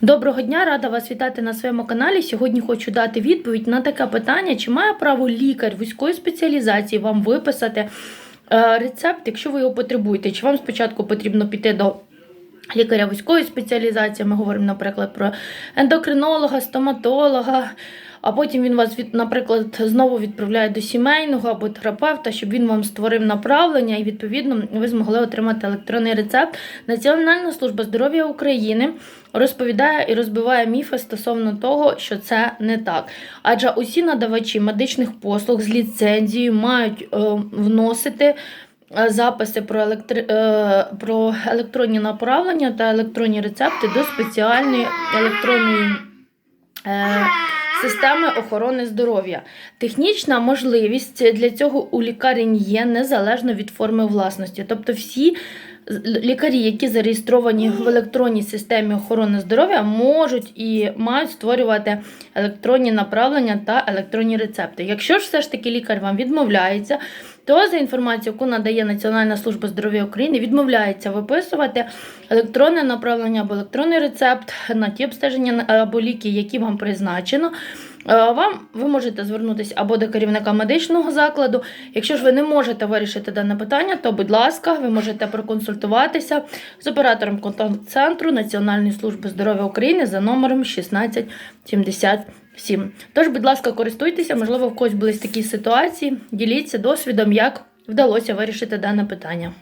Доброго дня, рада вас вітати на своєму каналі. Сьогодні хочу дати відповідь на таке питання: чи має право лікар вузької спеціалізації вам виписати е, рецепт, якщо ви його потребуєте? Чи вам спочатку потрібно піти до лікаря вузької спеціалізації? Ми говоримо, наприклад, про ендокринолога, стоматолога. А потім він вас, наприклад, знову відправляє до сімейного або терапевта, щоб він вам створив направлення, і відповідно ви змогли отримати електронний рецепт. Національна служба здоров'я України розповідає і розбиває міфи стосовно того, що це не так. Адже усі надавачі медичних послуг з ліцензією мають е, вносити. Е, Записи про, електри... е, про електронні направлення та електронні рецепти до спеціальної електронної е, системи охорони здоров'я. Технічна можливість для цього у лікарень є незалежно від форми власності. Тобто всі лікарі, які зареєстровані в електронній системі охорони здоров'я, можуть і мають створювати електронні направлення та електронні рецепти. Якщо ж все ж таки лікар вам відмовляється, то за інформацією, яку надає Національна служба здоров'я України, відмовляється виписувати електронне направлення або електронний рецепт на ті обстеження або ліки, які вам призначено. Е, Вам ви можете звернутися або до керівника медичного закладу. Якщо ж ви не можете вирішити дане питання, то будь ласка, ви можете проконсультуватися з оператором контакт-центру Національної служби здоров'я України за номером 1677. Тож, будь ласка, користуйтеся, можливо, в когось були такі ситуації. Діліться досвідом, як вдалося вирішити дане питання.